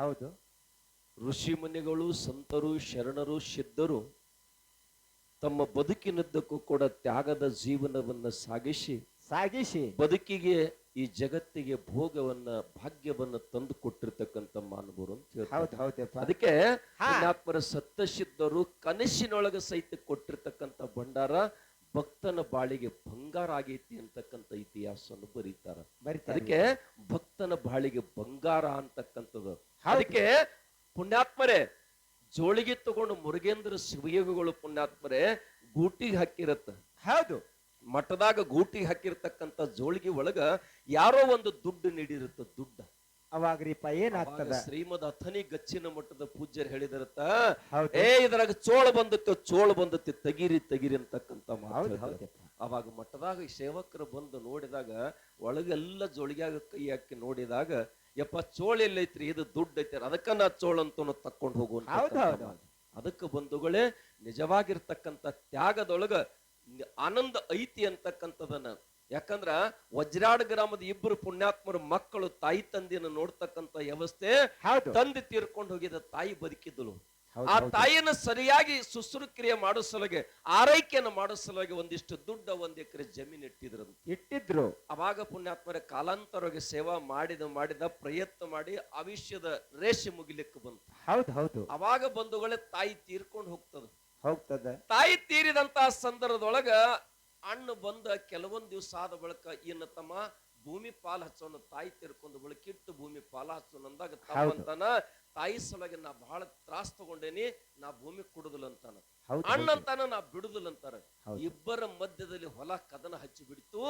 ಹೌದು. ಋಷಿ ಮುನಿಗಳು ಸಂತರು ಶರಣರು ಸಿದ್ಧರು ತಮ್ಮ ಬದುಕಿನದ್ದಕ್ಕೂ ಕೂಡ ತ್ಯಾಗದ ಜೀವನವನ್ನ ಸಾಗಿಸಿ ಸಾಗಿಸಿ. ಬದುಕಿಗೆ ಈ ಜಗತ್ತಿಗೆ ಭೋಗವನ್ನ ಭಾಗ್ಯವನ್ನ ತಂದು ಕೊಟ್ಟಿರ್ತಕ್ಕಂಥ ಮಾನವರು ಅಂತ ಅದಕ್ಕೆ. ಪುಣ್ಯಾತ್ಮರ ಸತ್ತಸಿದ್ದರು ಕನಸಿನೊಳಗ ಸಹಿತ ಕೊಟ್ಟಿರ್ತಕ್ಕಂಥ ಭಂಡಾರ ಭಕ್ತನ ಬಾಳಿಗೆ ಬಂಗಾರ ಆಗೈತಿ ಅಂತಕ್ಕಂಥ ಇತಿಹಾಸವನ್ನು ಬರೀತಾರ. ಅದಕ್ಕೆ ಅದಕ್ಕೆ ಭಕ್ತನ ಬಾಳಿಗೆ ಬಂಗಾರ ಅಂತಕ್ಕಂಥದ್ದು. ಅದಕ್ಕೆ ಪುಣ್ಯಾತ್ಮರೇ ಜೋಳಿಗೆ ತಗೊಂಡು ಮುರುಗೇಂದ್ರ ಶಿವಯೋಗಿಗಳು ಪುಣ್ಯಾತ್ಮರೇ ಗೂಟಿಗೆ ಹಾಕಿರತ್ತ. ಹೌದು. ಮಠದಾಗ ಗೂಟಿಗೆ ಹಾಕಿರ್ತಕ್ಕಂಥ ಜೋಳಿಗೆ ಒಳಗ ಯಾರೋ ಒಂದು ದುಡ್ಡು ನೀಡಿರುತ್ತ ದುಡ್ಡ. ಅವಾಗ್ರಿಪ್ಪ ಏನಾಗ್ತದ ಶ್ರೀಮದ್ ಅಥನಿ ಗಚ್ಚಿನ ಮಠದ ಪೂಜ್ಯರು ಹೇಳಿದರತ್ತ ಏ ಇದ್ರಾಗ ಚೋಳ ಬಂದತ್ತೆ ಚೋಳ ಬಂದತ್ತೆ ತಗಿರಿ ತಗಿರಿ ಅಂತಕ್ಕಂತ. ಅವಾಗ ಮಠದಾಗ ಸೇವಕರು ಬಂದು ನೋಡಿದಾಗ ಒಳಗೆಲ್ಲ ಜೋಳಿಗ್ಯಾಗ ಕೈ ಹಾಕಿ ನೋಡಿದಾಗ ಯಪ್ಪ ಚೋಳ ಎಲ್ಲೈತ್ರಿ ಇದು ದುಡ್ಡು ಐತಿ ಅದಕ್ಕ ನಾ ಚೋಳ ಅಂತ ತಕ್ಕೊಂಡು ಹೋಗು. ಅದಕ್ಕೆ ಬಂಧುಗಳೇ ನಿಜವಾಗಿರ್ತಕ್ಕಂಥ ತ್ಯಾಗದೊಳಗ ಆನಂದ ಐತಿ ಅಂತಕ್ಕಂಥದನ್ನ ಯಾಕಂದ್ರ ವಜ್ರಾಡ್ ಗ್ರಾಮದ ಇಬ್ಬರು ಪುಣ್ಯಾತ್ಮರ ಮಕ್ಕಳು ತಾಯಿ ತಂದೆಯನ್ನು ನೋಡ್ತಕ್ಕಂತ ವ್ಯವಸ್ಥೆ ತಂದೆ ತೀರ್ಕೊಂಡು ಹೋಗಿದ ತಾಯಿ ಬದುಕಿದ್ದಳು. ಆ ತಾಯಿನ ತಾಯಿಯನ್ನು ಸರಿಯಾಗಿ ಶುಶ್ರೂಕ್ರಿಯೆ ಮಾಡೋ ಸಲುವಾಗಿ ಆರೈಕೆಯನ್ನು ಮಾಡೋ ಸಲುವಾಗಿ ಒಂದಿಷ್ಟು ದುಡ್ಡ ಒಂದ್ ಎಕರೆ ಜಮೀನ್ ಇಟ್ಟಿದ್ರು ಇಟ್ಟಿದ್ರು. ಅವಾಗ ಪುಣ್ಯಾತ್ಮರ ಕಾಲಾಂತರವಾಗಿ ಸೇವಾ ಮಾಡಿದ ಮಾಡಿದ ಪ್ರಯತ್ನ ಮಾಡಿ ಆವಿಷ್ಯದ ರೇಷೆ ಮುಗಿಲಿಕ್ಕೆ ಬಂತು. ಹೌದು ಹೌದು. ಅವಾಗ ಬಂಧುಗಳೇ ತಾಯಿ ತೀರ್ಕೊಂಡು ಹೋಗ್ತದ. ಹೋಗ್ತದ. ತಾಯಿ ತೀರಿದಂತ ಸಂದರ್ಭದೊಳಗ ಅಣ್ಣ ಬಂದ ಕೆಲವೊಂದು ದಿವಸ ಆದ ಬಳಿಕ ಏನ ತಮ್ಮ ಭೂಮಿ ಪಾಲ್ ಹಚ್ಚೋನ ತಾಯಿ ತಿರ್ಕೊಂಡು ಬಳಕಿಟ್ಟು ಭೂಮಿ ಪಾಲ ಹಚ್ಚೋನ ಅಂದಾಗ ತಮ್ಮಂತನ ತಾಯಿ ಸಲುವಾಗಿ ನಾ ಬಹಳ ತ್ರಾಸ್ ತಗೊಂಡೇನಿ ನಾ ಭೂಮಿ ಕೊಡುದಿಲ್ಲ ಅಂತಾನ. ಅಣ್ಣ ಅಂತಾನ ನಾ ಬಿಡುದಿಲ್ಲ ಅಂತಾರ. ಇಬ್ಬರ ಮಧ್ಯದಲ್ಲಿ ಹೊಲ ಕದನ ಹಚ್ಚಿ ಬಿಡ್ತು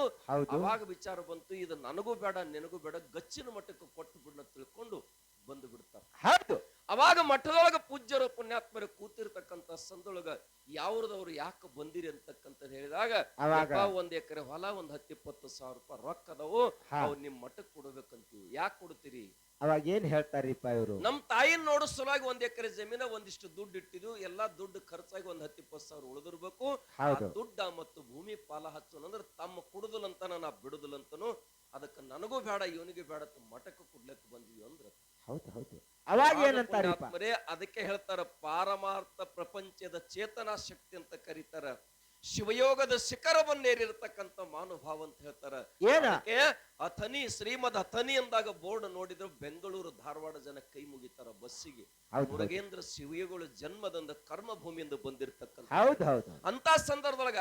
ಅವಾಗ ವಿಚಾರ ಬಂತು ಇದು ನನಗೂ ಬೇಡ ನಿನಗೂ ಬೇಡ ಗಚ್ಚಿನ ಮಟ್ಟಕ್ಕೆ ಕೊಟ್ಟು ಬಿಡನ ತಿಳ್ಕೊಂಡು ಬಂದು ಬಿಡ್ತಾರ. ಹೌದು. ಅವಾಗ ಮಠದೊಳಗ ಪೂಜ್ಯರು ಪುಣ್ಯಾತ್ಮರು ಕೂತಿರ್ತಕ್ಕಂಥ ಸಂದೊಳಗ ಯಾವ್ರದವ್ರು ಯಾಕೆ ಬಂದಿರಿ ಅಂತಕ್ಕಂತ ಹೇಳಿದಾಗ ಒಂದ್ ಎಕರೆ ಹೊಲ ಒಂದ್ ಹತ್ತು ಇಪ್ಪತ್ತು ಸಾವಿರ ರೂಪಾಯಿ ರೊಕ್ಕ ಅದಾವು. ಅವ್ ನಿಮ್ ಮಠಕ್ ಕೊಡ್ಬೇಕಂತೀವಿ. ಯಾಕೆ ಕೊಡ್ತೀರಿ? ಅವಾಗ ಏನ್ ಹೇಳ್ತಾರಿಪ್ಪ ಇವರು? ನಮ್ ತಾಯಿನ ನೋಡೋ ಸಲುವಾಗಿ ಒಂದ್ ಎಕರೆ ಜಮೀನ ಒಂದಿಷ್ಟು ದುಡ್ಡು ಇಟ್ಟಿದ್ವು. ಎಲ್ಲಾ ದುಡ್ಡು ಖರ್ಚಾಗಿ ಒಂದ್ ಹತ್ತು ಇಪ್ಪತ್ತು ಸಾವಿರ ಉಳಿದಿರ್ಬೇಕು. ದುಡ್ಡ ಮತ್ತು ಭೂಮಿ ಪಾಲ ಹಚ್ಚೋಣ ಅಂದ್ರೆ ತಮ್ಮ ಕುಡುದಲಂತನ ನಾ ಬಿಡುದಿಲ್ಲಂತನು ಅದಕ್ಕೆ ನನಗೂ ಬೇಡ ಇವನಿಗೂ ಬೇಡ ಮಠಕ್ಕೆ ಕೊಡ್ಲಿಕ್ಕೆ ಬಂದಿವಿ ಅಂದ್ರ ಹೌದು ಹೌದು. ಅವಾಗ ಏನಂತಾರೆ ಅದಕ್ಕೆ ಹೇಳ್ತಾರ ಪಾರಮಾರ್ಥ ಪ್ರಪಂಚದ ಚೇತನಾ ಶಕ್ತಿ ಅಂತ ಕರೀತಾರ. ಶಿವಯೋಗದ ಶಿಖರವನ್ನೇರಿರ್ತಕ್ಕಂಥ ಮಾನುಭಾವ ಅಂತ ಹೇಳ್ತಾರ. ಏನಕ್ಕೆ ಅಥನಿ ಶ್ರೀಮದ್ ಅಥನಿ ಅಂದಾಗ ಬೋರ್ಡ್ ನೋಡಿದ್ರು ಬೆಂಗಳೂರು ಧಾರವಾಡ ಜನ ಕೈ ಮುಗಿತಾರ ಬಸ್ಸಿಗೆ. ಮುರುಗೇಂದ್ರ ಶಿವಯೋಗಳು ಜನ್ಮದಂದ ಕರ್ಮ ಭೂಮಿಯಿಂದ ಬಂದಿರತಕ್ಕಂಥ ಅಂತ ಸಂದರ್ಭದೊಳಗ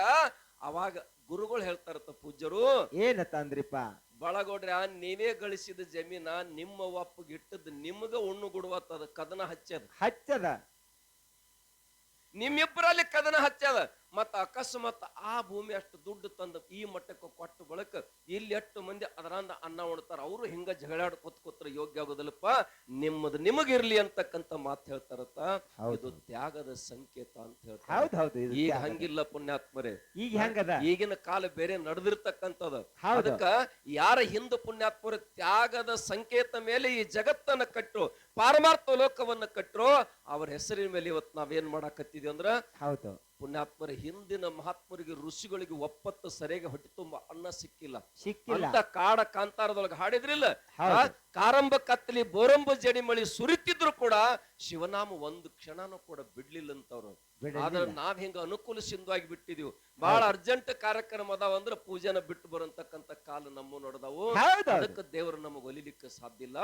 ಅವಾಗ ಗುರುಗಳು ಹೇಳ್ತಾರತ್ತ ಪೂಜ್ಯರು ಏನತ್ತ ಅಂದ್ರಿಪ್ಪ ಬಳಗೋಡ್ರ ನೀವೇ ಗಳಿಸಿದ ಜಮೀನ ನಿಮ್ಮ ಒಪ್ಪಗೆ ಇಟ್ಟದ್ ನಿಮ್ಗ ಉಣ್ಣು ಗುಡುವತ್ತದ ಕದನ ಹಚ್ಚದ. ಹಚ್ಚದ. ನಿಮ್ಮಿಬ್ಬರಲ್ಲಿ ಕದನ ಹಚ್ಚದ. ಮತ್ತ ಅಕಸ್ಮಾತ್ ಆ ಭೂಮಿ ಅಷ್ಟು ದುಡ್ಡು ತಂದು ಈ ಮಟ್ಟಕ್ಕೆ ಕೊಟ್ಟ ಬಳಕ ಇಲ್ಲಿ ಎಷ್ಟು ಮಂದಿ ಅದರಂದ ಅನ್ನ ಉಣ್ತಾರ ಅವರು ಹಿಂಗ ಜಗಳಾಡ್ ಕೂತ್ ಕೊತ್ರ ಯೋಗ್ಯ ಆಗೋದಿಲ್ಲಪ್ಪ. ನಿಮ್ಮದು ನಿಮಗಿರ್ಲಿ ಅಂತಕ್ಕಂತ ಮಾತು ಹೇಳ್ತಾರತ್ತ. ಇದು ತ್ಯಾಗದ ಸಂಕೇತ ಅಂತ ಹೇಳ್ತಾರೆ. ಈಗ. ಹಂಗಿಲ್ಲ ಪುಣ್ಯಾತ್ಮರೇ. ಈಗ ಹೆಂಗದ? ಈಗಿನ ಕಾಲ ಬೇರೆ ನಡೆದಿರ್ತಕ್ಕಂಥದ. ಅದಕ್ಕ ಯಾರ ಹಿಂದೂ ಪುಣ್ಯಾತ್ಮರು ತ್ಯಾಗದ ಸಂಕೇತ ಮೇಲೆ ಈ ಜಗತ್ತನ್ನ ಕಟ್ಟರು ಪಾರಮಾರ್ಥ ಲೋಕವನ್ನ ಕಟ್ಟರು ಅವ್ರ ಹೆಸರಿನ ಮೇಲೆ ಇವತ್ತು ನಾವೇನ್ ಮಾಡಾಕತ್ತಿದ್ವಿ ಅಂದ್ರ ಹೌದು. ಪುಣ್ಯಾತ್ಮರ ಹಿಂದಿನ ಮಹಾತ್ಮರಿಗೆ ಋಷಿಗಳಿಗೆ ಒಪ್ಪತ್ತು ಸರಿಯಾಗಿ ಹೊಟ್ಟೆ ತುಂಬ ಅನ್ನ ಸಿಕ್ಕಿಲ್ಲ. ಸಿಕ್ಕಿಲ್ಲ. ಅಂತ ಕಾಡ ಕಾಂತಾರದೊಳಗೆ ಹಾಡಿದ್ರಿಲ್ಲ. ಕಾರಂಬ ಕತ್ತಲಿ ಬೋರಂಬ ಜಡಿ ಮಳಿ ಸುರಿತಿದ್ರು ಕೂಡ ಶಿವನಾಮ ಒಂದು ಕ್ಷಣನೂ ಕೂಡ ಬಿಡ್ಲಿಲ್ಲ. ಅಂತವ್ರು ಅವರು ಆದ್ರೆ ನಾವ್ ಹಿಂಗ ಅನುಕೂಲ ಸಿಂಧವಾಗಿ ಬಿಟ್ಟಿದೀವಿ. ಬಹಳ ಅರ್ಜೆಂಟ್ ಕಾರ್ಯಕ್ರಮ ಅದಾವ ಅಂದ್ರೆ ಪೂಜೆನ ಬಿಟ್ಟು ಬರಂತಕ್ಕಂತ ಕಾಲ ನಮ್ಮ ನೋಡದವು. ಅದಕ್ಕೆ ದೇವರು ನಮಗ್ ಒಲಿಲಿಕ್ಕೆ ಸಾಧ್ಯ ಇಲ್ಲ.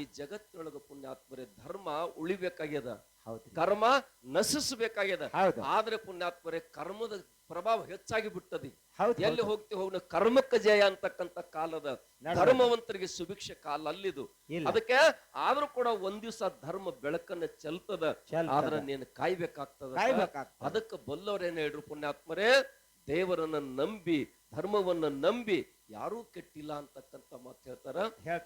ಈ ಜಗತ್ತಿನೊಳಗ ಪುಣ್ಯಾತ್ಮರೇ ಧರ್ಮ ಉಳಿಬೇಕಾಗ್ಯದ. ಕರ್ಮ ನಶಿಸಬೇಕಾಗ್ಯದ. ಹೌದು. ಆದ್ರೆ ಪುಣ್ಯಾತ್ಮರೇ ಕರ್ಮದ ಪ್ರಭಾವ ಹೆಚ್ಚಾಗಿ ಬಿಟ್ಟದಿ. ಎಲ್ಲಿ ಹೋಗ್ತಿ ಹೋಗ್ನ ಕರ್ಮಕ್ಕ ಜಯ ಅಂತಕ್ಕಂತ ಕಾಲದ. ಧರ್ಮವಂತರಿಗೆ ಸುಭಿಕ್ಷ ಕಾಲ ಅಲ್ಲಿದು. ಅದಕ್ಕೆ ಆದ್ರೂ ಕೂಡ ಒಂದ್ ದಿವ್ಸ ಧರ್ಮ ಬೆಳಕನ್ನ ಚೆಲ್ತದ. ಆದ್ರ ನೀನು ಕಾಯ್ಬೇಕಾಗ್ತದ. ಕಾಯ್ಬೇಕಾಗ್ತದ. ಅದಕ್ಕೆ ಬಲ್ಲವರೇನ ಹೇಳ್ರು ಪುಣ್ಯಾತ್ಮರೇ ದೇವರನ್ನ ನಂಬಿ ಧರ್ಮವನ್ನ ನಂಬಿ ಯಾರೂ ಕೆಟ್ಟಿಲ್ಲ ಅಂತಕ್ಕಂತ ಮಾತು ಹೇಳ್ತಾರ.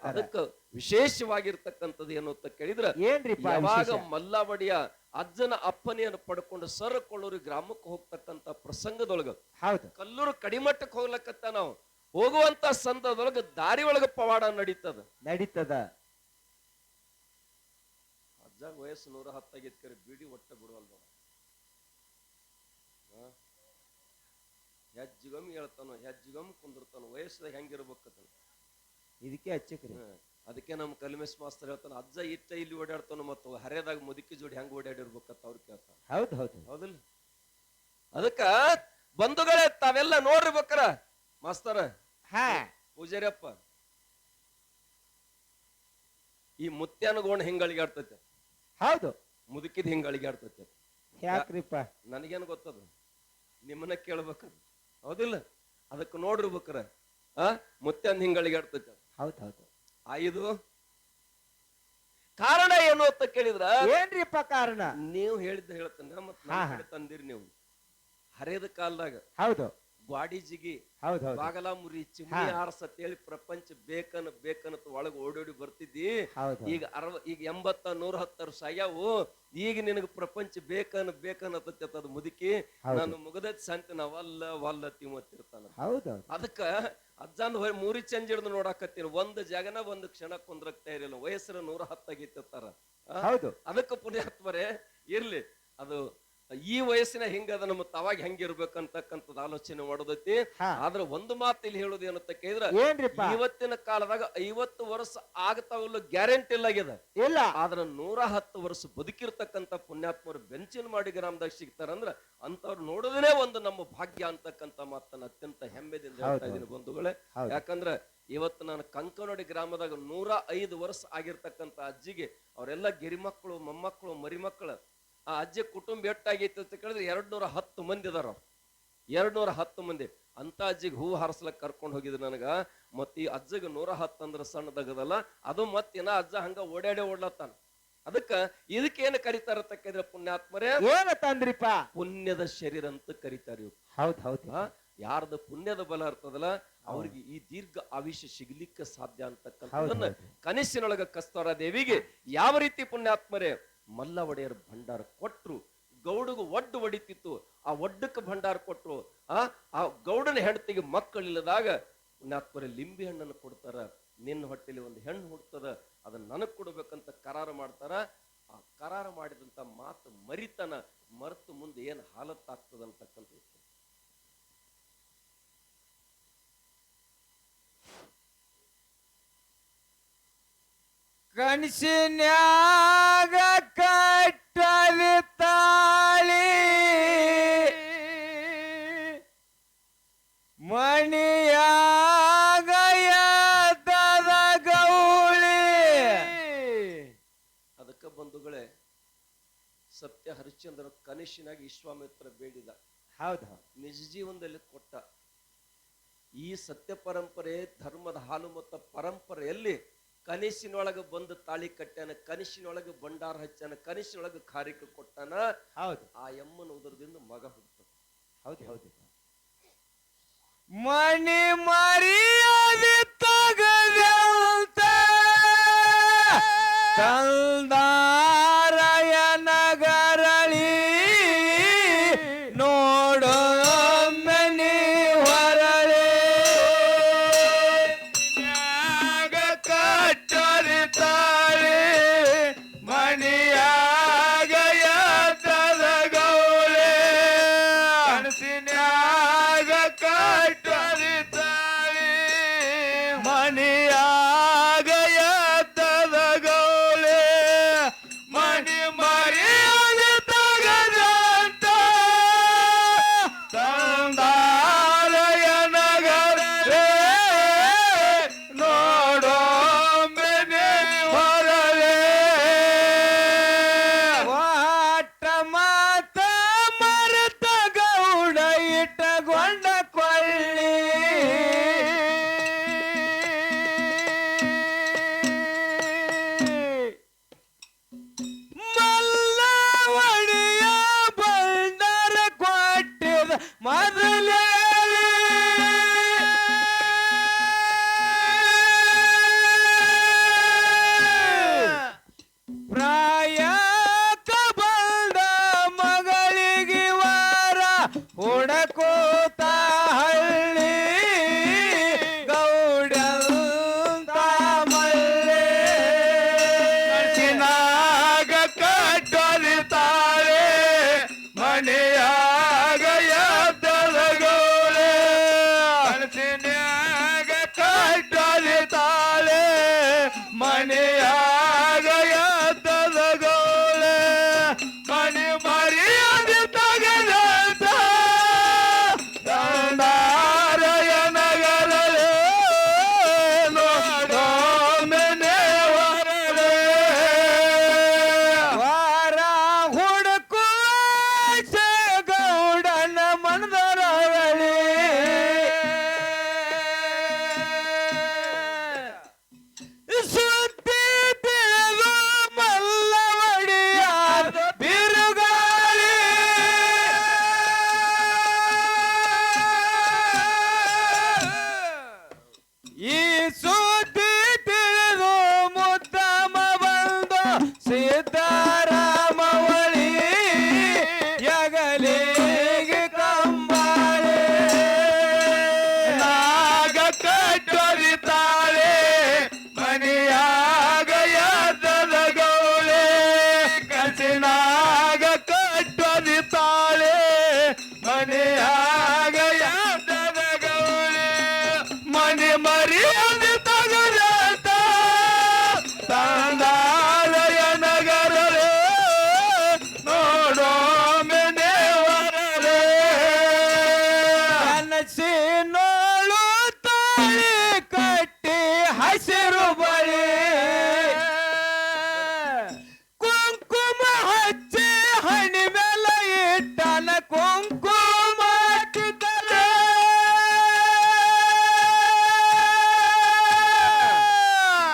ಅದಕ್ಕ ವಿಶೇಷವಾಗಿರ್ತಕ್ಕಂಥದ್ದು ಏನು ಅಂತ ಕೇಳಿದ್ರ ಏನ್ರಿ ಯಾವಾಗ? ಮಲ್ಲಾವಡಿಯ ಅಜ್ಜನ ಅಪ್ಪನೆಯನ್ನು ಪಡ್ಕೊಂಡು ಸರಕೊಳ್ಳೂರು ಗ್ರಾಮಕ್ಕೆ ಹೋಗ್ತಕ್ಕಂತ ಪ್ರಸಂಗದೊಳಗ. ಕಲ್ಲೂರು ಕಡಿಮಟ್ಟಕ್ಕೆ ಹೋಗ್ಲಕ್ಕತ್ತ ನಾವು. ಹೋಗುವಂತ ಸಂದರ್ಭದೊಳಗ ದಾರಿ ಒಳಗ ಪವಾಡ ನಡೀತದ. ನಡೀತದ. ಅಜ್ಜಾಗ ವಯಸ್ಸು ನೂರ ಹತ್ತಾಗಿತ್ತು ಕರೆ ಬಿಡಿ ಒಟ್ಟ ಬಿಡುವಲ್ವ ಹೆಜ್ಜಿಗಮ್ ಹೇಳ್ತಾನ ಹೆಜ್ಜಿಗಮ್ ಕುಂದಿರ್ತಾನ ವಯಸ್ಸದಾಗ ಹೆಂಗಿರ್ಬೇಕು ಇದಕ್ಕೆ ಹಚ್ಚಕ್ರಿ. ಅದಕ್ಕೆ ನಮ್ಮ ಕಲ್ಮೇಶ್ ಮಾಸ್ತರ್ ಹೇಳ್ತಾನ ಅಜ್ಜ ಇಟ್ಟ ಇಲ್ಲಿ ಓಡಾಡ್ತಾನ ಮತ್ತು ಹರಿಯದಾಗ ಮುದುಕಿ ಜೋಡಿ ಹೆಂಗ್ ಓಡಾಡಿರ್ಬೇಕಂತ ಅವ್ರು ಕೇಳ್ತಾನೆ. ಹೌದು ಹೌದು. ಹೌದಿಲ್ಲ? ಅದಕ್ಕ ಬಂಧುಗಳೇ ತಾವೆಲ್ಲ ನೋಡ್ರಿ ಬಕ್ರ ಮಾಸ್ತರ? ಹಾ. ಪೂಜಾರಿಯಪ್ಪ. ಈ ಮುತ್ಯಾನ ಗೋಣ ಹಿಂಗ ಅಳಿಗಾಡ್ತೈತೆ. ಹೌದು. ಮುದುಕಿದ ಹಿಂಗಳಿಗೆ ಅಳಿಗಾಡ್ತೈತೆ. ಯಾಕ್ರಿಪ್ಪ? ನನಗೇನು ಗೊತ್ತದು? ನಿಮ್ಮನ್ನ ಕೇಳ್ಬೇಕ ಹೌದಿಲ್ಲ? ಅದಕ್ಕೆ ನೋಡಿರ್ಬೇಕ್ರ ಆ? ಮುತ್ಯಾನ್ ಹಿಂಗಳಿಗೆ ಆಡ್ತಕ್ಕ ಹೌದು ಹೌದು. ಐದು ಕಾರಣ ಏನು ಅಂತ ಕೇಳಿದ್ರ? ಏನ್ರಿಪ್ಪ ಕಾರಣ? ನೀವು ಹೇಳಿದ್ದ ಹೇಳ್ತಾನೆ ಮತ್ತೆ. ತಂದಿರಿ ನೀವು. ಹರಿಯದ ಕಾಲದಾಗ ಹೌದು. ಗ್ವಾಡಿಜಿಗಿ ಹೌದು ಹೌದು. ಬಾಗಲ ಮುರಿ ಚಿಮ್ನಿ ಅಂತ ಹೇಳಿ ಪ್ರಪಂಚ ಬೇಕನ್ ಅಂತ ಒಳಗ ಓಡೋಡಿ ಬರ್ತಿದ್ದಿ. ಈಗ ಅರವ ಈಗ ಎಂಬತ್ತ ನೂರ ಹತ್ತು ವರ್ಷ ಆಗ್ಯಾವು. ಈಗ ನಿನಗ ಪ್ರಪಂಚ ಬೇಕನ್ ಬೇಕನ್ ಅದು ಮುದುಕಿ. ನಾನು ಮುಗದತ್ ಸಂತ ನಾವಲ್ಲ ವಲ್ಲ ತಿಮ್ಮತ್ತಿರ್ತಾನ. ಅದಕ್ಕ ಅಜ್ಜಾನ್ ಹೊಯ್ ಮೂರಿ ಚಂಜ್ ಹಿಡಿದು ನೋಡಾಕತ್ತೀನಿ. ಒಂದ್ ಜಾಗನ ಒಂದ್ ಕ್ಷಣ ಕುಂದ್ರಕ್ ತಯಾರಿಲ್ಲ ವಯಸ್ಸರ ನೂರ ಹತ್ತಾಗಿತ್ತಾರ ಹೌದು. ಅದಕ್ಕೆ ಪುಣ್ಯಾತ್ಮರೇ ಇರ್ಲಿ. ಅದು ಈ ವಯಸ್ಸಿನ ಹಿಂಗದ ನಮ್ಮ ಅವಾಗ ಹೆಂಗಿರ್ಬೇಕಂತಕ್ಕಂಥದ್ದು ಆಲೋಚನೆ ಮಾಡೋದೈತಿ. ಆದ್ರೆ ಒಂದು ಮಾತು ಇಲ್ಲಿ ಹೇಳೋದು ಏನಂತ ಕೇಳಿದ್ರೆ ಇವತ್ತಿನ ಕಾಲದಾಗ ಐವತ್ತು ವರ್ಷ ಆಗ್ತಾವಲ್ಲ ಗ್ಯಾರಂಟಿ ಇಲ್ಲಾಗ್ಯದ ಇಲ್ಲ. ಆದ್ರೆ ನೂರ ಹತ್ತು ವರ್ಷ ಬದುಕಿರ್ತಕ್ಕಂಥ ಪುಣ್ಯಾತ್ಮರು ಬೆಂಚಿನ ಮಾಡಿ ಗ್ರಾಮದಾಗ ಸಿಗ್ತಾರಂದ್ರ ಅಂತವ್ರು ನೋಡೋದನೇ ಒಂದು ನಮ್ಮ ಭಾಗ್ಯ ಅಂತಕ್ಕಂಥ ಮಾತನ್ನ ಅತ್ಯಂತ ಹೆಮ್ಮೆದಿಂದ ಹೇಳ್ತಾ ಇದ್ದೀನಿ ಬಂಧುಗಳೇ. ಯಾಕಂದ್ರೆ ಯಾಕಂದ್ರ ಇವತ್ತು ನಾನು ಕಂಕನೋಡಿ ಗ್ರಾಮದಾಗ ನೂರ ಐದು ವರ್ಷ ಆಗಿರ್ತಕ್ಕಂಥ ಅಜ್ಜಿಗೆ ಅವರೆಲ್ಲ ಗಿರಿಮಕ್ಕಳು ಮೊಮ್ಮಕ್ಕಳು ಮರಿಮಕ್ಕಳು ಆ ಅಜ್ಜಿ ಕುಟುಂಬ ಎಟ್ಟಾಗೈತೆ ಅಂತ ಕೇಳಿದ್ರೆ ಎರಡ್ನೂರ ಹತ್ತು ಮಂದಿ ಅದಾರ ಅವ್ರು. ಎರಡ್ನೂರ ಹತ್ತು ಮಂದಿ. ಅಂತ ಅಜ್ಜಿಗೆ ಹೂ ಹಾರಿಸ್ಲಕ್ ಕರ್ಕೊಂಡು ಹೋಗಿದ್ರು ನನಗೆ ಮತ್ ಈ ಅಜ್ಜಗ ನೂರ ಹತ್ತು ಅಂದ್ರೆ ಸಣ್ಣದಾಗದಲ್ಲ ಅದು ಮತ್ತಿನ ಅಜ್ಜ ಹಂಗ ಓಡಾಡಿ ಓಡ್ಲತ್ತಾನ. ಅದಕ್ಕ ಇದಕ್ಕೇನು ಕರಿತಾರ ತಕ್ಕಿದ್ರೆ ಪುಣ್ಯಾತ್ಮರೇ? ಏನ ತಂದ್ರಿಪ್ಪ? ಪುಣ್ಯದ ಶರೀರ ಅಂತ ಕರಿತಾರೆ ಇವ್ರು. ಹೌದು ಹೌದು. ಯಾರದ ಪುಣ್ಯದ ಬಲ ಇರ್ತದಲ್ಲ ಅವ್ರಿಗೆ ಈ ದೀರ್ಘ ಆವಿಷ್ಯ ಸಿಗ್ಲಿಕ್ಕೆ ಸಾಧ್ಯ ಅಂತಕ್ಕಂಥದನ್ನ ಅಂತಕ್ಕಂಥದ್ದನ್ನ ಕನಸಿನೊಳಗ ಕಸ್ತವರ ದೇವಿಗೆ. ಯಾವ ರೀತಿ ಪುಣ್ಯಾತ್ಮರೇ? ಮಲ್ಲ ಒಡೆಯರ್ ಭಂಡಾರ ಕೊಟ್ಟರು ಗೌಡಗೂ ಒಡ್ಡು ಒಡಿತಿತ್ತು ಆ ಒಡ್ಡಕ್ಕೆ ಭಂಡಾರ ಕೊಟ್ಟರು ಆ ಆ ಗೌಡನ ಹೆಂಡತಿಗೆ ಮಕ್ಕಳಿಲ್ಲದಾಗ ಪುಣ್ಯಾತ್ಮರೇ ಲಿಂಬಿ ಹಣ್ಣನ್ನು ಕೊಡ್ತಾರ, ನಿನ್ನ ಹೊಟ್ಟೆಲಿ ಒಂದು ಹೆಣ್ಣು ಹುಡ್ತದ ಅದನ್ನ ನನಗೆ ಕೊಡ್ಬೇಕಂತ ಕರಾರು ಮಾಡ್ತಾರ. ಆ ಕರಾರು ಮಾಡಿದಂತ ಮಾತು ಮರಿತನ, ಮರೆತು ಮುಂದೆ ಏನು ಹಾಲತ್ತಾಗ್ತದ ಅಂತಕ್ಕಂಥದ್ದು ಕನಸಿನ್ಯಾಗ ಕಟ್ಟಲಿ ತಾಳಿ. ಮಣಿಯಾಗ ಎದ್ದದ ಗೌಳಿ. ಅದಕ್ಕೆ ಬಂಧುಗಳೇ ಸತ್ಯ ಹರಿಶ್ಚಂದ್ರ ಕನಿಷ್ಠನಾಗಿ ವಿಶ್ವಾಮಿತ್ರ ಬೇಡಿದ. ಹೌದಾ. ನಿಜ ಜೀವನದಲ್ಲಿ ಕೊಟ್ಟ. ಈ ಸತ್ಯ ಪರಂಪರೆ ಧರ್ಮದ ಹಾಲು ಮತ್ತು ಪರಂಪರೆಯಲ್ಲಿ ಕನಿಷ್ಠಿನೊಳಗೆ ಬಂದು ತಾಳಿ ಕಟ್ಟ್ಯಾನ ಕನಸಿನೊಳಗೆ ಭಂಡಾರ ಹಚ್ಚಾನ ಕನಸಿನೊಳಗೆ ಖಾರಿಕ ಕೊಟ್ಟಾನ ಹೌದು. ಆ ಎಮ್ಮನ ಉದರದಿಂದ ಮಗ ಹುಟ್ಟ ಹೌದು ಹೌದು. ಮಣಿ ಮಾರಿ ತಗದಂತ ತಂದಾರಯ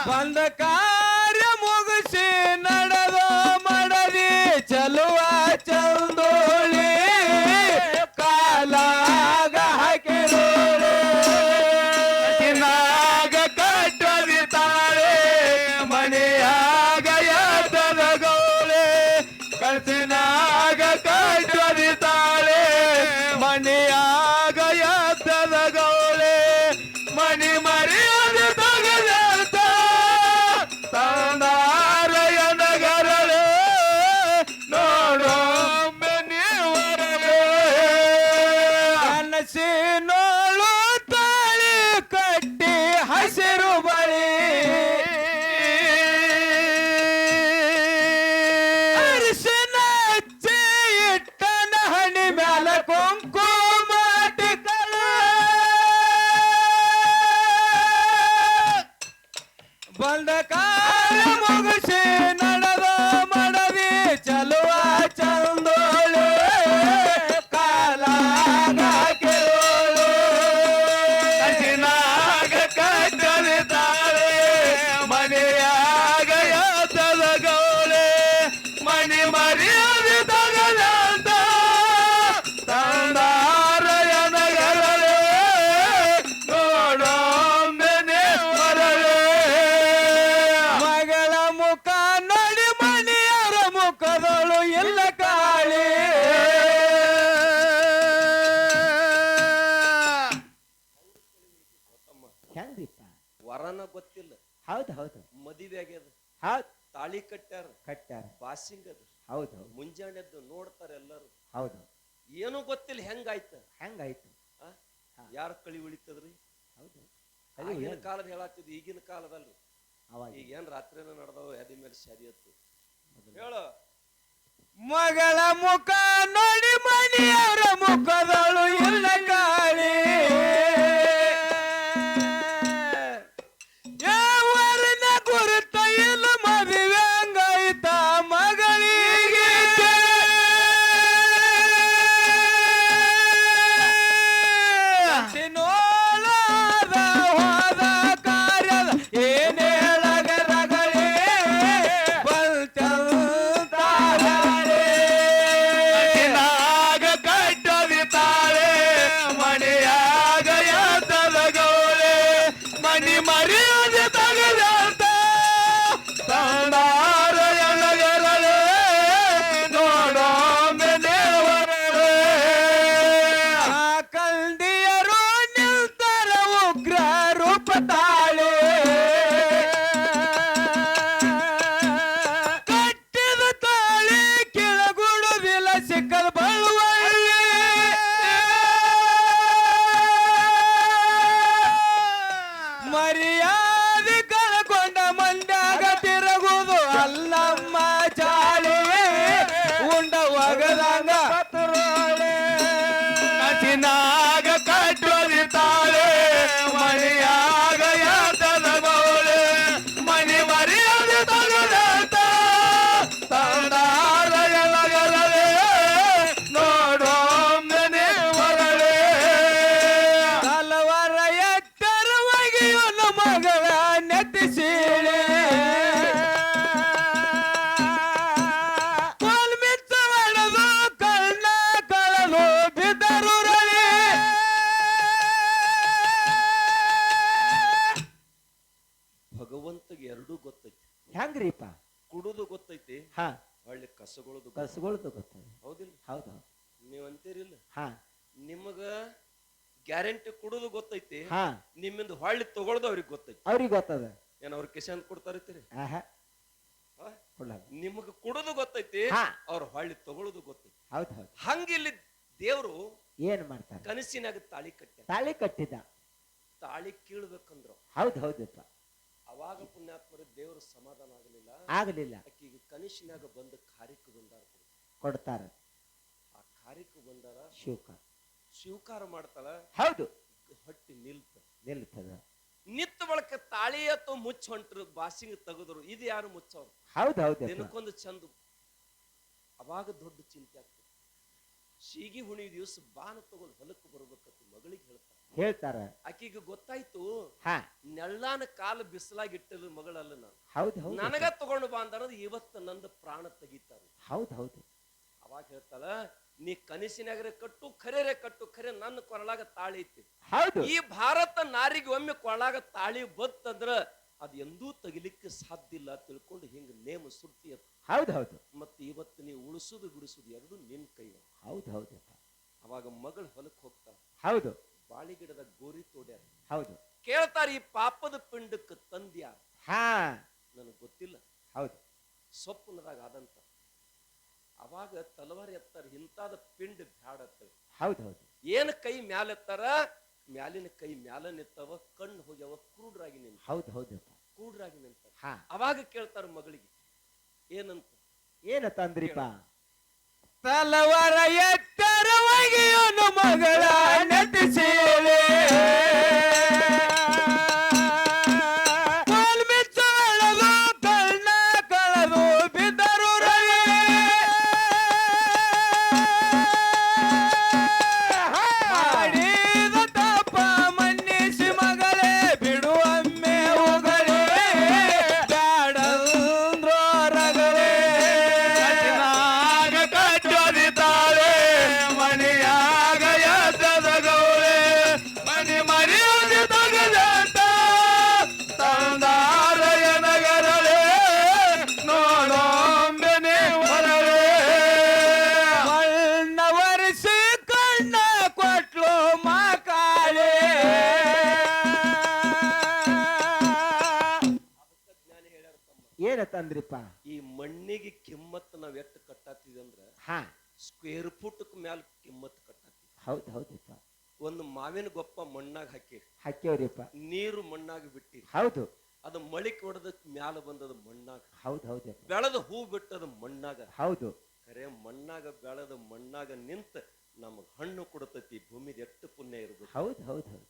ಬಂದ ಕಾ ಹೌದು. ಮದುವೆ ಆಗ್ಯದ. ಹೌದು. ತಾಳಿ ಕಟ್ಟಾರ ಕಟ್ಟಾರ ಪಾಸಿಂಗ್ ಅದು. ಹೌದು ಮುಂಜಾನೆ ಎದ್ದು ನೋಡ್ತಾರೆ ಎಲ್ಲರೂ. ಹೌದು. ಏನು ಗೊತ್ತಿಲ್ಲ ಹೆಂಗಾಯ್ತು? ಹೆಂಗಾಯ್ತು? ಯಾರ ಕಳಿ ಉಳಿತದ್ರಿ? ಹೌದು. ಈಗಿನ ಕಾಲದ ಹೇಳತ್ತಿದ್ ಈಗಿನ ಕಾಲದಲ್ಲಿ. ಅವಾಗ. ಈಗ ಏನ್ ರಾತ್ರಿನ ನಡೆದವ ಎದಿ ಮೇಲೆ ಸರಿಯತ್ತು ಹೇಳು. ಮಗಳ ಮುಖ ನೋಡಿ ಮನೆಯವರ ಮುಖದಳು ಇಲ್ಲ ಕಾಳಿ. ಗೊತ್ತೈತಿ. ಹಾ. ಒಳ್ಳೆ ಕಸಗಳದು ಕಸಗೊಳ್ದು ಗೊತ್ತೈತಿ ಹೌದಿಲ್ಲ? ಹೌದು. ನೀವ್ ಅಂತೀರಿಲ್ಲ ಹಾ. ನಿಮಗ ಗ್ಯಾರಂಟಿ ಕುಡುದು ಗೊತ್ತೈತಿ. ಹಾ. ನಿಮ್ಮಿಂದ ಹೊಳ್ಳಿ ತಗೊಳ್ದು ಅವ್ರಿಗೆ ಗೊತ್ತೈತಿ. ಅವ್ರಿಗೆ ಗೊತ್ತದ. ಏನ್ ಅವ್ರ ಕಿಶನ್ ಆಹಾ. ಹಾ ಕೊಡಲ್ಲ ನಿಮಗ ಕುಡುದು ಗೊತ್ತೈತಿ ಹಾ. ಅವ್ರ ಹೊಳ್ಳಿ ತಗೊಳುದು ಗೊತ್ತೈತಿ. ಹೌದು ಹೌದು. ಹಂಗಿಲ್ಲಿ ದೇವ್ರು ಏನ್ ಮಾಡ್ತಾರೆ? ಕನಸಿನಾಗ ತಾಳಿ ಕಟ್ಟ ತಾಳಿ ಕಟ್ಟಿದ ತಾಳಿ ಕೀಳ್ಬೇಕಂದ್ರು. ಹೌದು ಹೌದಪ್ಪ ಅವಾಗ ಪುಣ್ಯಾತ್ಮರು ದೇವರು ಸಮಾಧಾನ ಆಗಲಿಲ್ಲ. ಆಗಲಿಲ್ಲ. ಆಕಿಗೆ ಕನಿಷ್ಠನಾಗ ಬಂದ ಖಾರಿಕ್ ಬಂದಾರ ಕೊಡ್ತಾರ. ಆ ಖಾರಿಕ್ ಬಂದಾರ. ಶಿವಕಾರ ಶಿವಕಾರ ಮಾಡ್ತಾಳ. ಹೌದು. ಹೊಟ್ಟಿ ನಿಲ್ತ. ನಿಲ್ತದ. ನಿತ್ತ ಬಳಕ ತಾಳಿ ಅಥವಾ ಮುಚ್ಚ ಹೊಂಟ್ರು ಬಾಸಿಂಗ್ ತೆಗೆದ್ರು. ಇದು ಯಾರು ಮುಚ್ಚವ್ರು ಹೌದು ಹೌದು ದಿನಕ್ಕೊಂದು ಚಂದ. ಅವಾಗ ದೊಡ್ಡ ಚಿಂತೆ ಆಗ್ತದೆ. ಸೀಗಿ ಹುಣಿ ದಿವಸ ಬಾನ ತಗೊಂಡು ಹೊಲಕ್ಕೆ ಬರ್ಬೇಕಂತ ಮಗಳಿಗೆ ಹೇಳ್ತಾರ ಹೇಳ್ತಾರ. ಆಕಿಗೆ ಗೊತ್ತಾಯ್ತು ಹಾ. ನೆಳ್ಳಾನ ಕಾಲು ಬಿಸಿಲಾಗಿಟ್ಟಲು ಮಗಳಲ್ಲ ನಾನು. ಹೌದು ಹೌದು. ನನಗ ತಗೊಂಡು ಬಾ ಅಂದಾರ ಇವತ್ತು ನಂದ ಪ್ರಾಣ ತೆಗಿತಾರ. ಹೌದು ಹೌದು. ಅವಾಗ ಹೇಳ್ತಾಳ ನೀ ಕನಸಿನಾಗ್ರೆ ಕಟ್ಟು ಖರೇರೆ ಕಟ್ಟು ಖರೆ ನನ್ನ ಕೊರಳಾಗ ತಾಳಿ ಐತಿ. ಹೌದು. ಈ ಭಾರತ ನಾರಿಗೆ ಒಮ್ಮೆ ಕೊರಳಾಗ ತಾಳಿ ಬತ್ತಂದ್ರ ಅದ್ ಎಂದೂ ತೆಗಿಲಿಕ್ಕೆ ಸಾಧ್ಯ ಇಲ್ಲ ತಿಳ್ಕೊಂಡು ಹಿಂಗ ನೇಮ ಸುರ್ತಿ ಅಂತ ಹೌದು ಹೌದು. ಮತ್ತೆ ಇವತ್ತು ನೀವು ಉಳಿಸುದು ಬಿಡಿಸುದು ಎರಡು ನಿನ್ ಕೈ ಹೌದು ಹೌದು ಅವಾಗ ಮಗಳು ಹೊಲಕ್ ಹೋಗ್ತಾಳ. ಹೌದು. ಬಾಳಿಗಿಡದ ಗೋರಿ ತೋಡ್ಯಾರ. ಹೌದು. ಕೇಳ್ತಾರ ಈ ಪಾಪದ ಪಿಂಡಕ್ಕೆ ತಂದ್ಯಾರ ಹಾ. ನನಗೆ ಗೊತ್ತಿಲ್ಲ. ಹೌದು. ಸ್ವಪ್ನದಾಗ ಆದಂತ. ಅವಾಗ ತಲವಾರಿ ಎತ್ತಾರ ಇಂತಾದ ಪಿಂಡ ಬ್ಯಾಡ ಹೌದು ಹೌದು. ಏನ್ ಕೈ ಮ್ಯಾಲೆತ್ತಾರ ಮ್ಯಾಲಿನ ಕೈ ಮ್ಯಾಲ ನಿತ್ತವ ಕಣ್ಣು ಹೋಗ್ಯಾವ ಕ್ರೂಡ್ರಾಗಿ ನಿಂತ. ಹೌದು ಹೌದು ಕ್ರೂಡ್ರಾಗಿ ನಿಂತ ಹಾ. ಅವಾಗ ಕೇಳ್ತಾರ ಮಗಳಿಗೆ ಏನಂತ? ಏನತ್ತ ತಂದ್ರಿಪ್ಪ ತಲವರ ಎತ್ತರವಾಗಿಯನು ಮಗಳ ನಟಿಸೇಳೆ ತಂದ್ರಿಪ್ಪ? ಈ ಮಣ್ಣಿಗೆ ಕಿಮ್ಮತ್ ನಾವ್ ಎಟ್ಟು ಕಟ್ಟಾತಿವಿ ಅಂದ್ರ ಹಾ. ಸ್ಕ್ವೇರ್ ಫುಟ್ ಮ್ಯಾಲ ಕಿಮ್ಮತ್ ಕಟ್ಟಾತಿವಿ ಹೌದ್ ಹೌದಪ್ಪ ಒಂದು ಮಾವಿನ ಗೊಪ್ಪ ಮಣ್ಣಾಗ ಹಾಕಿ. ಹಾಕ್ಯವ್ರಿಪ್ಪ. ನೀರು ಮಣ್ಣಾಗ ಬಿಟ್ಟಿ. ಹೌದು. ಅದು ಮಳಿಕ್ ಹೊಡೆದ ಮ್ಯಾಲ ಬಂದದ ಮಣ್ಣಾಗ. ಹೌದ್ ಹೌದ ಬೆಳೆದ ಹೂ ಬಿಟ್ಟದ ಮಣ್ಣಾಗ. ಹೌದು. ಖರೆ ಮಣ್ಣಾಗ ಬೆಳೆದ ಮಣ್ಣಾಗ ನಿಂತ ನಮಗ್ ಹಣ್ಣು ಕೊಡತತಿ ಭೂಮಿದ ಎಷ್ಟು ಪುಣ್ಯ ಇರ್ಬೇಕು. ಹೌದ್ ಹೌದ್ ಹೌದು.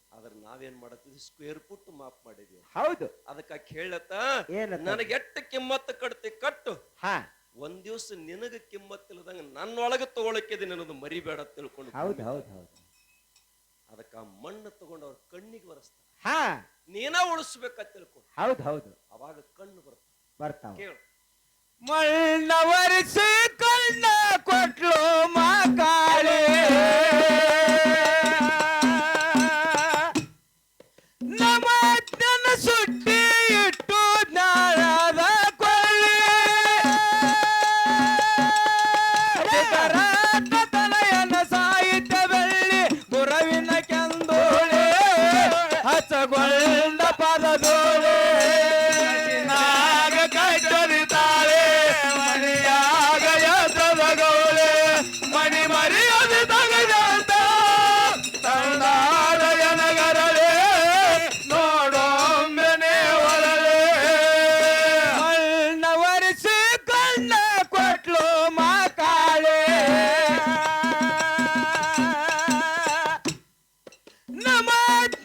ನಾವೇನ್ ಮಾಡತ್ತೀವಿ? ಸ್ಕ್ವೇರ್ ಫುಟ್ ಮಾಪ್ ಮಾಡಿದ್ವಿ. ಹೌದು. ಅದಕ್ಕ ಕೇಳತ್ತ ನನಗೆ ಎಟ್ಟು ಕಿಮ್ಮತ್ತು ಕಟ್ತಿ ಕಟ್ಟು. ಹಾ. ಒಂದ್ ದಿವ್ಸ ನಿನಗ ಕಿಮ್ಮತ್ ಇಲ್ಲದಂಗ ನನ್ನೊಳಗ ತಗೊಳಕ್ಕಿದೆ ನಿನ್ನದು ಮರಿಬೇಡ ಅಂತ ತಿಳ್ಕೊಂಡು ಹೌದು ಹೌದು ಹೌದು. ಅದಕ್ಕ ಮಣ್ಣು ತಗೊಂಡು ಅವ್ರ ಕಣ್ಣಿಗೆ ಬರಸ್ತ ಹಾ. ನೀನ ಉಳಿಸ್ಬೇಕ ತಿಳ್ಕೊಂಡು. ಹೌದು ಹೌದು. ಅವಾಗ ಕಣ್ಣು ಬರ್ತ ಬರ್ತಾವ. ಕೇಳು. ಮಣ್ಣ ವರಸು ಕಣ್ಣ ಕೊಟ್ಲು ಮಾಕಾಳೆ Muhammad